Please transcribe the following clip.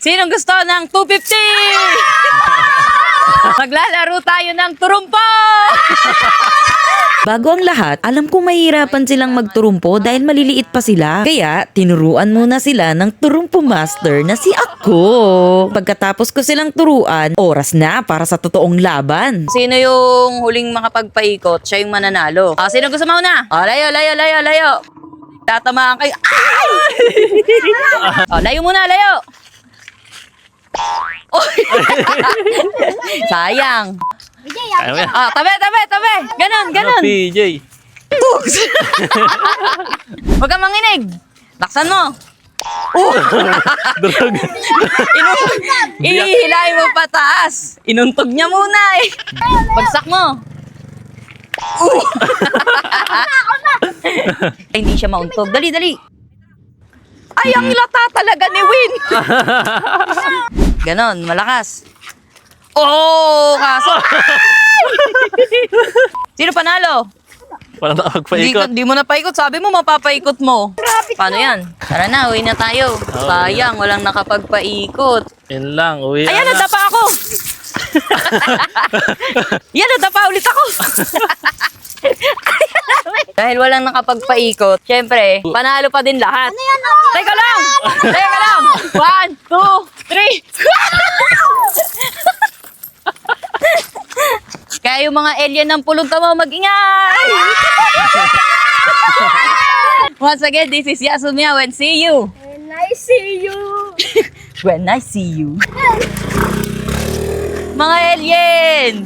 Sinong gusto ng 250? Maglalaro tayo ng turumpo! Bago ang lahat, alam kong mahihirapan silang magturumpo dahil maliliit pa sila. Kaya, tinuruan muna sila ng turumpo master na si ako. Pagkatapos ko silang turuan, oras na para sa totoong laban. Sino yung huling makapagpaikot? Siya yung mananalo. Ah, sino gusto mauna? Oh, layo, layo, layo, layo. Tatamaan kayo. Ay! oh, layo muna, layo. Sayang. Ah, tabi, tabi, tabi. Ganon, ganon. PJ. Huwag kang manginig. Laksan mo. Durog. Inu- Ihihilahin mo pataas. Inuntog niya muna eh. Bagsak mo. Uh. Ay, hindi siya mauntog. Dali, dali. Ay, ang lata talaga ni Win. Ganon, malakas. Oh, kaso. Sino panalo? Walang Hindi, nakapagpaikot. ka- di mo na paikot. Sabi mo, mapapaikot mo. Paano yan? Tara na, uwi na tayo. Sayang, walang nakapagpaikot. Yun lang, uwi Ayan, na. nadapa ako! Yan, nadapa ulit ako! Dahil walang nakapagpaikot, syempre, panalo pa din lahat. Teka lang! Teka lang! One, two, three! Kaya yung mga alien ng pulunta mo, mag-ingay! Once again, this is Yasumia when see you. And I see you. When I see you. Mga alien!